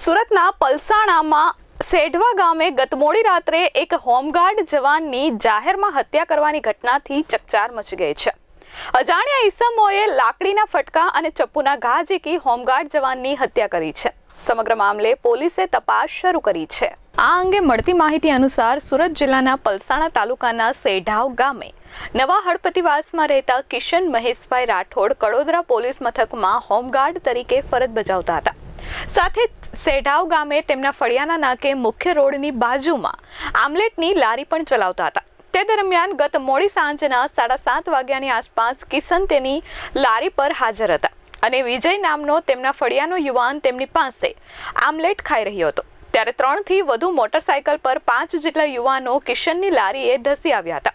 સુરતના પલસાણામાં સેઢવા ગામે ગત મોડી રાત્રે એક હોમગાર્ડ જવાનની જાહેરમાં હત્યા કરવાની ઘટનાથી ચકચાર મચી ગઈ છે. અજાણ્યા ઈસમોએ લાકડીના ફટકા અને ચપ્પુના ઘા ઝીકી હોમગાર્ડ જવાનની હત્યા કરી છે. સમગ્ર મામલે પોલીસે તપાસ શરૂ કરી છે. આ અંગે મળતી માહિતી અનુસાર સુરત જિલ્લાના પલસાણા તાલુકાના સેઢાવ ગામે નવા હળપતિવાસમાં રહેતા કિશન મહેશભાઈ રાઠોડ, કડોદરા પોલીસ મથકમાં હોમગાર્ડ તરીકે ફરજ બજાવતા હતા. સાથે સેઢાવ ગામે તેમના ફળિયાના નાકે મુખ્ય રોડની બાજુમાં આમલેટની લારી પણ ચલાવતા હતા. તે દરમિયાન ગત મોડી સાંજના સાડા સાત વાગ્યાની આસપાસ કિશન તેની લારી પર હાજર હતા અને વિજય નામનો તેમના ફળિયાનો યુવાન તેમની પાસે આમલેટ ખાઈ રહ્યો હતો. ત્યારે ત્રણથી વધુ મોટરસાયકલ પર પાંચ જેટલા યુવાનો કિશનની લારીએ ધસી આવ્યા હતા.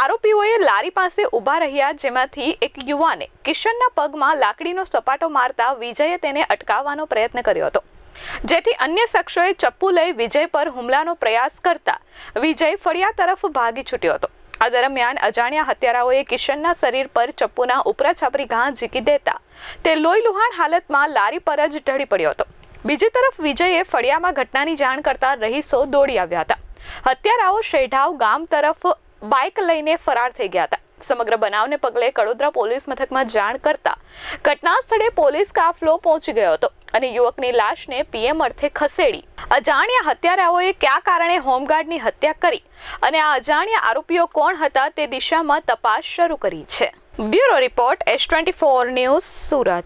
આરોપીઓએ લારી પાસે ઊભા રહ્યા જેમાંથી એક યુવાને કિશનના પગમાં લાકડીનો સપાટો મારતા વિજયે તેને અટકાવવાનો પ્રયત્ન કર્યો હતો. જેથી અન્ય શખ્સોએ ચપ્પુ લઈ વિજય પર હુમલાનો પ્રયાસ કરતા વિજય ફળિયા તરફ ભાગી છૂટ્યો હતો. આ દરમિયાન અજાણ્યા હત્યારાઓએ કિશનના શરીર પર ચપ્પુના ઉપરા છાપરી ઘા ઝીકી દેતા તે લોહીલુહાણ હાલતમાં લારી પર જ ઢળી પડ્યો હતો. બીજી તરફ વિજયે ફળિયામાં ઘટનાની જાણ કરતા રહીશો દોડી આવ્યા હતા. હત્યારાઓ શેઢાવ ગામ તરફ બાઇક લઈને ફરાર થઈ ગયા હતા. સમગ્ર બનાવને પગલે કડોદરા પોલીસ મથકમાં જાણ કરતા ઘટના સ્થળે પોલીસ કાફલો પહોંચી ગયો હતો અને યુવકની લાશને પીએમ અર્થે ખસેડી. અજાણ્યા હત્યારાઓએ કયા કારણે હોમગાર્ડની હત્યા કરી અને આ અજાણ્યા આરોપીઓ કોણ હતા તે દિશામાં તપાસ શરૂ કરી છે. Bureau report S twenty four news Surat.